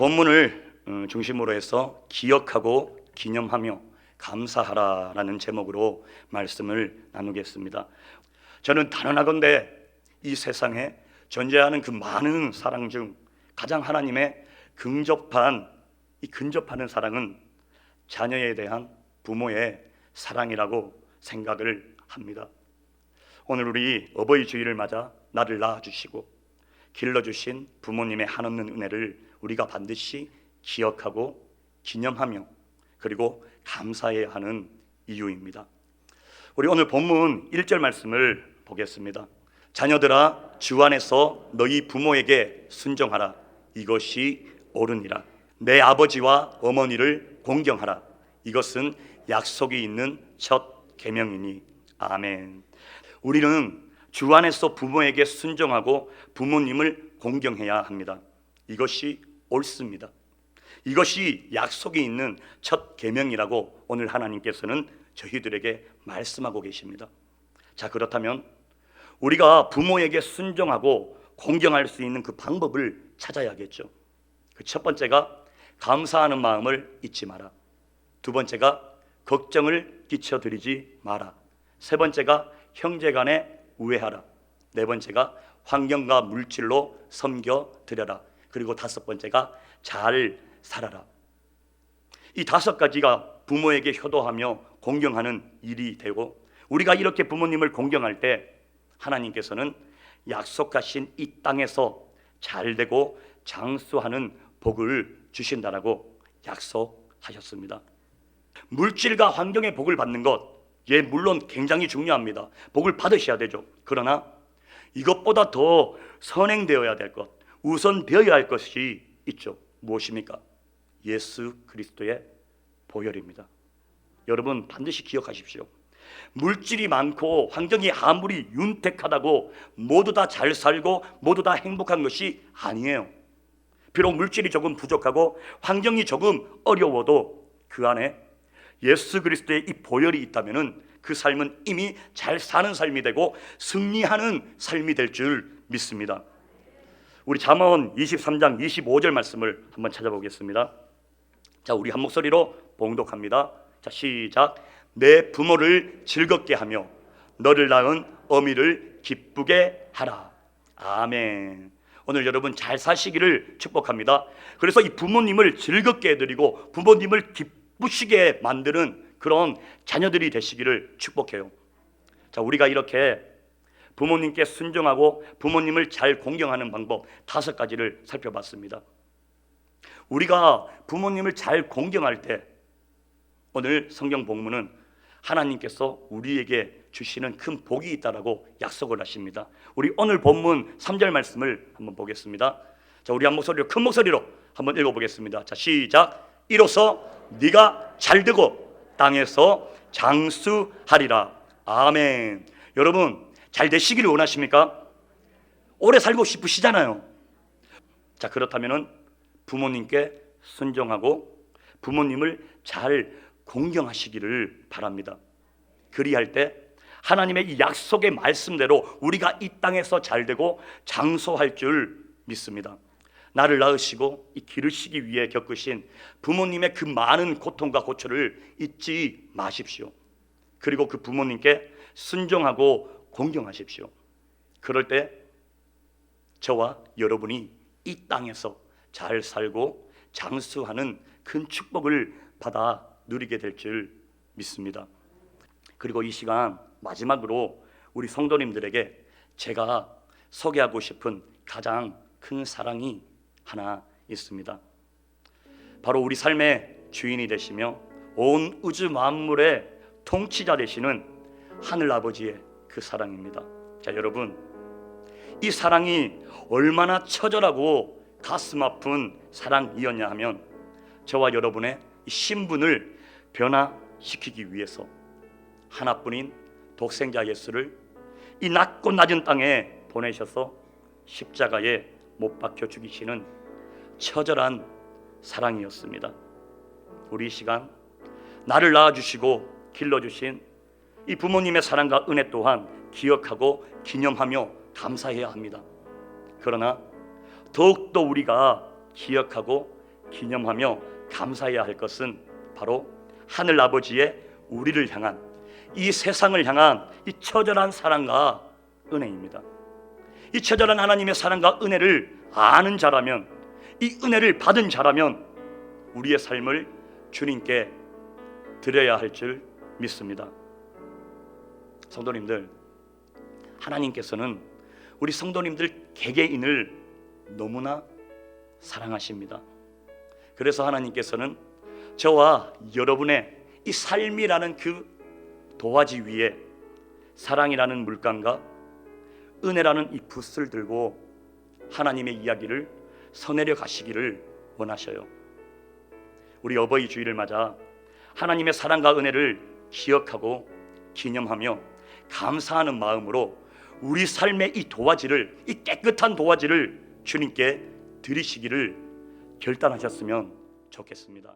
본문을 어, 중심으로 해서 기억하고 기념하며 감사하라라는 제목으로 말씀을 나누겠습니다. 저는 단언하건대 이 세상에 존재하는 그 많은 사랑 중 가장 하나님의 근접한 이 근접하는 사랑은 자녀에 대한 부모의 사랑이라고 생각을 합니다. 오늘 우리 어버이 주일을 맞아 나를 낳아 주시고 길러 주신 부모님의 한없는 은혜를 우리가 반드시 기억하고 기념하며 그리고 감사해야 하는 이유입니다. 우리 오늘 본문 1절 말씀을 보겠습니다. 자녀들아 주 안에서 너희 부모에게 순종하라 이것이 옳으니라 내 아버지와 어머니를 공경하라 이것은 약속이 있는 첫 계명이니 아멘. 우리는 주 안에서 부모에게 순종하고 부모님을 공경해야 합니다. 이것이 옳습니다. 이것이 약속이 있는 첫 계명이라고 오늘 하나님께서는 저희들에게 말씀하고 계십니다. 자, 그렇다면 우리가 부모에게 순종하고 공경할 수 있는 그 방법을 찾아야겠죠. 그 첫 번째가 감사하는 마음을 잊지 마라. 두 번째가 걱정을 끼쳐 드리지 마라. 세 번째가 형제 간에 우애하라. 네 번째가 환경과 물질로 섬겨 드려라. 그리고 다섯 번째가 잘 살아라. 이 다섯 가지가 부모에게 효도하며 공경하는 일이 되고 우리가 이렇게 부모님을 공경할 때 하나님께서는 약속하신 이 땅에서 잘 되고 장수하는 복을 주신다라고 약속하셨습니다. 물질과 환경의 복을 받는 것, 예, 물론 굉장히 중요합니다. 복을 받으셔야 되죠. 그러나 이것보다 더 선행되어야 될 것, 우선 되어야 할 것이 있죠. 무엇입니까? 예수 그리스도의 보혈입니다. 여러분 반드시 기억하십시오. 물질이 많고 환경이 아무리 윤택하다고 모두 다 잘 살고 모두 다 행복한 것이 아니에요. 비록 물질이 조금 부족하고 환경이 조금 어려워도 그 안에 예수 그리스도의 이 보혈이 있다면은 그 삶은 이미 잘 사는 삶이 되고 승리하는 삶이 될 줄 믿습니다. 우리 잠언 23장 25절 말씀을 한번 찾아보겠습니다. 자, 우리 한 목소리로 봉독합니다. 자, 시작. 내 부모를 즐겁게 하며 너를 낳은 어미를 기쁘게 하라. 아멘. 오늘 여러분 잘 사시기를 축복합니다. 그래서 이 부모님을 즐겁게 해드리고 부모님을 기쁘시게 만드는 그런 자녀들이 되시기를 축복해요. 자, 우리가 이렇게 부모님께 순종하고 부모님을 잘 공경하는 방법 다섯 가지를 살펴봤습니다. 우리가 부모님을 잘 공경할 때 오늘 성경 본문은 하나님께서 우리에게 주시는 큰 복이 있다라고 약속을 하십니다. 우리 오늘 본문 3절 말씀을 한번 보겠습니다. 자, 우리 한 목소리로 큰 목소리로 한번 읽어 보겠습니다. 자, 시작. 이로써 네가 잘 되고 땅에서 장수하리라. 아멘. 여러분, 잘 되시기를 원하십니까? 오래 살고 싶으시잖아요. 자, 그렇다면은 부모님께 순종하고 부모님을 잘 공경하시기를 바랍니다. 그리할 때 하나님의 이 약속의 말씀대로 우리가 이 땅에서 잘 되고 장소할 줄 믿습니다. 나를 낳으시고 이 기르시기 위해 겪으신 부모님의 그 많은 고통과 고초를 잊지 마십시오. 그리고 그 부모님께 순종하고 공경하십시오. 그럴 때 저와 여러분이 이 땅에서 잘 살고 장수하는 큰 축복을 받아 누리게 될 줄 믿습니다. 그리고 이 시간 마지막으로 우리 성도님들에게 제가 소개하고 싶은 가장 큰 사랑이 하나 있습니다. 바로 우리 삶의 주인이 되시며 온 우주 만물의 통치자 되시는 하늘 아버지의 그 사랑입니다. 자, 여러분. 이 사랑이 얼마나 처절하고 가슴 아픈 사랑이었냐 하면 저와 여러분의 신분을 변화시키기 위해서 하나뿐인 독생자 예수를 이 낮고 낮은 땅에 보내셔서 십자가에 못 박혀 죽이시는 처절한 사랑이었습니다. 우리 시간 나를 낳아 주시고 길러 주신 이 부모님의 사랑과 은혜 또한 기억하고 기념하며 감사해야 합니다. 그러나 더욱더 우리가 기억하고 기념하며 감사해야 할 것은 바로 하늘 아버지의 우리를 향한 이 세상을 향한 이 처절한 사랑과 은혜입니다. 이 처절한 하나님의 사랑과 은혜를 아는 자라면 이 은혜를 받은 자라면 우리의 삶을 주님께 드려야 할 줄 믿습니다. 성도님들 하나님께서는 우리 성도님들 개개인을 너무나 사랑하십니다. 그래서 하나님께서는 저와 여러분의 이 삶이라는 그 도화지 위에 사랑이라는 물감과 은혜라는 이 붓을 들고 하나님의 이야기를 서내려 가시기를 원하셔요. 우리 어버이 주일을 맞아 하나님의 사랑과 은혜를 기억하고 기념하며 감사하는 마음으로 우리 삶의 이 도화지를 이 깨끗한 도화지를 주님께 드리시기를 결단하셨으면 좋겠습니다.